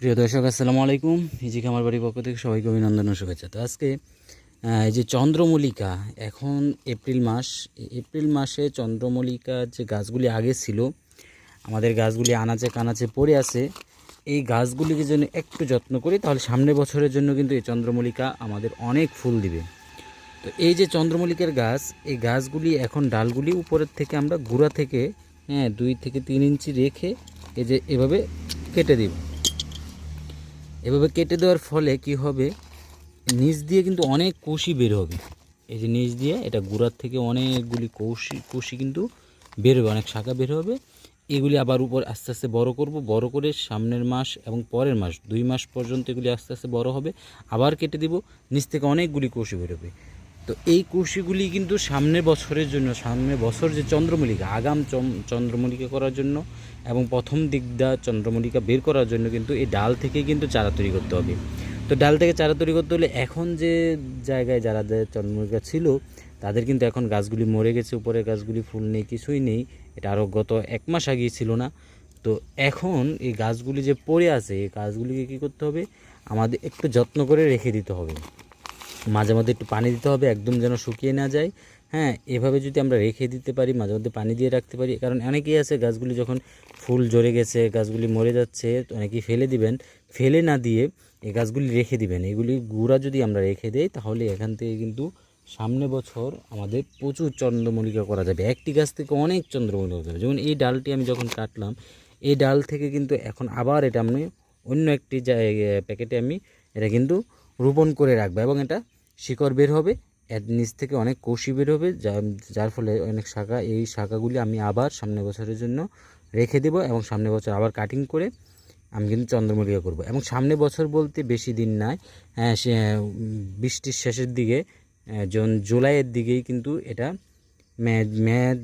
প্রিয় দর্শক, আসসালামু আলাইকুম। ইজি খামার বাড়ির পক্ষ থেকে সবাইকে অভিনন্দন ও শুভেচ্ছা। তো আজকে এই যে চন্দ্রমল্লিকা, এখন এপ্রিল মাস এপ্রিল মাসে চন্দ্রমল্লিকা যে গাছগুলি আগে ছিল, আমাদের গাছগুলি আনাচে কানাচে পড়ে আছে, এই গাছগুলিকে যেন একটু যত্ন করি, তাহলে সামনের বছরের জন্য কিন্তু এই চন্দ্রমল্লিকা আমাদের অনেক ফুল দিবে। তো এই যে চন্দ্রমল্লিকার গাছ, এই গাছগুলি এখন ডালগুলি উপরের থেকে আমরা গুঁড়া থেকে হ্যাঁ দুই থেকে তিন ইঞ্চি রেখে এই যে এভাবে কেটে দিব। এভাবে কেটে দেওয়ার ফলে কি হবে? নিচ দিয়ে কিন্তু অনেক কৌশি বের হবে। এই যে নিচ দিয়ে এটা গুড়ার থেকে অনেকগুলি কৌশি কৌশি কিন্তু বের হবে, অনেক শাখা বের হবে। এগুলি আবার উপর আস্তে আস্তে বড় করব, বড় করে সামনের মাস এবং পরের মাস, দুই মাস পর্যন্ত এগুলি আস্তে আস্তে বড় হবে। আবার কেটে দিব, নিচ থেকে অনেকগুলি কুশি বেরোবে তো এই কুশিগুলি কিন্তু সামনের বছরের জন্য, সামনের বছর যে চন্দ্রমল্লিকা, আগাম চন্দ্রমল্লিকা করার জন্য এবং প্রথম দিকদা চন্দ্রমল্লিকা বের করার জন্য কিন্তু এই ডাল থেকে কিন্তু চারা তৈরি করতে হবে। তো ডাল থেকে চারা তৈরি করতে হলে এখন যে জায়গায় যারা চন্দ্রমল্লিকা ছিল, তাদের কিন্তু এখন গাছগুলি মরে গেছে উপরে গাছগুলি ফুল নেই, কিছুই নেই। এটা আরও গত এক মাস আগেই ছিল না। তো এখন এই গাছগুলি যে পড়ে আছে, এই গাছগুলিকে কী করতে হবে? আমাদের একটু যত্ন করে রেখে দিতে হবে। মাঝে মধ্যে একটু পানি দিতে হবে, একদম যেন শুকিয়ে না যায়। হ্যাঁ এভাবে যদি আমরা রেখে দিতে পারি, মাঝে মধ্যে পানি দিয়ে রাখতে পারি, কারণ অনেকেই আছে গাছগুলি যখন ফুল ঝরে গেছে, গাছগুলি মরে যাচ্ছে অনেকেই ফেলে দিবেন। ফেলে না দিয়ে এই গাছগুলি রেখে দিবেন। এগুলি গুঁড়া যদি আমরা রেখে দেই, তাহলে এখান থেকে কিন্তু সামনে বছর আমাদের প্রচুর চন্দ্রমল্লিকা করা যাবে। একটি গাছ থেকে অনেক চন্দ্রমল্লিকা যাবে। যেমন এই ডালটি আমি যখন কাটলাম, এই ডাল থেকে কিন্তু এখন আবার এটা আমি অন্য একটি প্যাকেটে আমি এটা কিন্তু রোপণ করে রাখব এবং এটা শিকড় বের হবে, এর নিচ থেকে অনেক কষি বের হবে, যা- যার ফলে অনেক শাখা, এই শাখাগুলি আমি আবার সামনে বছরের জন্য রেখে দেব এবং সামনে বছর আবার কাটিং করে আমি কিন্তু চন্দ্রমল্লিকা করব। এবং সামনে বছর বলতে বেশি দিন নাই হ্যাঁ সে, বৃষ্টির শেষের দিকে জুন, জুলাইয়ের দিকেই কিন্তু এটা, মে মে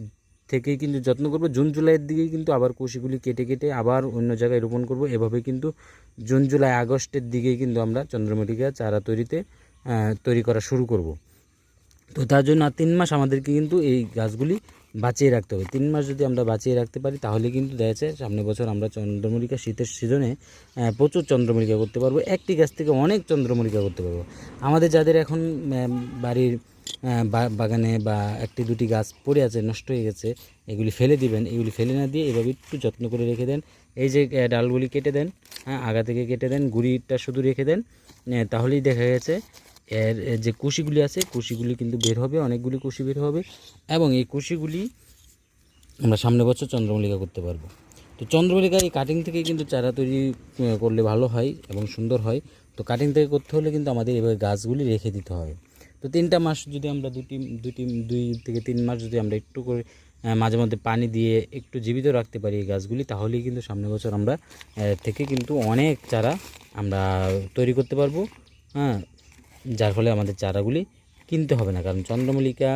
থেকেই কিন্তু যত্ন করব, জুন, জুলাইয়ের দিকেই কিন্তু আবার কুশিগুলি কেটে কেটে আবার অন্য জায়গায় রোপণ করব। এভাবে কিন্তু জুন, জুলাই, আগস্টের দিকেই কিন্তু আমরা চন্দ্রমল্লিকা চারা তৈরিতে তৈরি করা শুরু করব। তো তার জন্য আর তিন মাস আমাদেরকে কিন্তু এই গাছগুলি বাঁচিয়ে রাখতে হবে। তিন মাস যদি আমরা বাঁচিয়ে রাখতে পারি, তাহলে কিন্তু দেখা যাচ্ছে সামনে বছর আমরা চন্দ্রমল্লিকা শীতের সিজনে প্রচুর চন্দ্রমল্লিকা করতে পারব। একটি গাছ থেকে অনেক চন্দ্রমল্লিকা করতে পারব। আমাদের যাদের এখন বাড়ির বাগানে বা একটি দুটি গাছ পড়ে আছে, নষ্ট হয়ে গেছে, এগুলি ফেলে দিবেন। এগুলি ফেলে না দিয়ে এভাবে একটু যত্ন করে রেখে দেন। এই যে ডালগুলি কেটে দেন হ্যাঁ আগা থেকে কেটে দেন, গুড়িটা শুধু রেখে দেন তাহলেই দেখা গেছে এর যে কুশিগুলি আছে, কুশিগুলি কিন্তু বের হবে, অনেকগুলি কুশি বের হবে, এবং এই কুশিগুলি আমরা সামনে বছর চন্দ্রমল্লিকা করতে পারব। তো চন্দ্রমল্লিকা এই কাটিং থেকে কিন্তু চারা তৈরি করলে ভালো হয় এবং সুন্দর হয়। তো কাটিং থেকে করতে হলে কিন্তু আমাদের এভাবে গাছগুলি রেখে দিতে হয় তো তিনটা মাস যদি আমরা দুটি দুটি দুই থেকে তিন মাস যদি আমরা একটু করে মাঝে মধ্যে পানি দিয়ে একটু জীবিত রাখতে পারি এই গাছগুলি, তাহলেই কিন্তু সামনে বছর আমরা থেকে কিন্তু অনেক চারা আমরা তৈরি করতে পারব। হ্যাঁ যার ফলে আমাদের চারাগুলি কিনতে হবে না। কারণ চন্দ্রমল্লিকা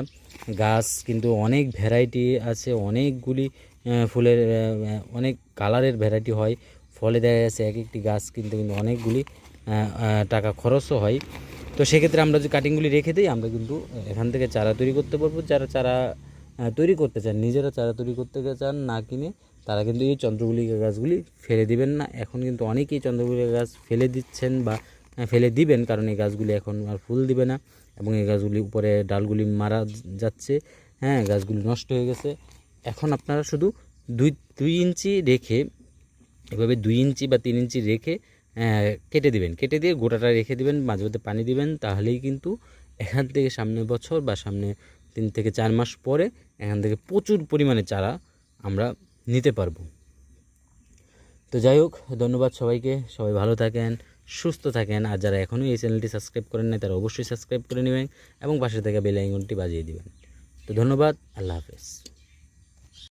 গাছ কিন্তু অনেক ভ্যারাইটি আছে, অনেকগুলি ফুলের অনেক কালারের ভ্যারাইটি হয়। ফলে দেখা যাচ্ছে এক একটি গাছ কিনতে কিন্তু অনেকগুলি টাকা খরচও হয়। তো সেক্ষেত্রে আমরা যদি কাটিংগুলি রেখে দিই, আমরা কিন্তু এখান থেকে চারা তৈরি করতে পারব। যারা চারা তৈরি করতে চান, নিজেরা চারা তৈরি করতে চান, না কিনে, তারা কিন্তু এই চন্দ্রমল্লিকা গাছগুলি ফেলে দিবেন না। এখন কিন্তু অনেকেই চন্দ্রমল্লিকা গাছ ফেলে দিচ্ছেন বা ফেলে দিবেন, কারণ এই গাছগুলি এখন আর ফুল দিবে না এবং এই গাছগুলি উপরে ডালগুলি মারা যাচ্ছে। হ্যাঁ গাছগুলি নষ্ট হয়ে গেছে। এখন আপনারা শুধু দুই দুই ইঞ্চি রেখে, এভাবে দুই ইঞ্চি বা তিন ইঞ্চি রেখে কেটে দিবেন। কেটে দিয়ে গোটাটা রেখে দিবেন, মাঝে মধ্যে পানি দিবেন, তাহলেই কিন্তু এখান থেকে সামনের বছর বা সামনে তিন থেকে চার মাস পরে এখান থেকে প্রচুর পরিমাণে চারা আমরা নিতে পারব। তো যাই হোক, ধন্যবাদ সবাইকে। সবাই ভালো থাকেন। সুস্থ থাকেন। আর যারা এখনও এই চ্যানেলটি সাবস্ক্রাইব করেন নাই, তারা অবশ্যই সাবস্ক্রাইব করে নেবেন এবং পাশে থেকে বেল বাজিয়ে দেবেন। তো ধন্যবাদ, আল্লাহ হাফেজ।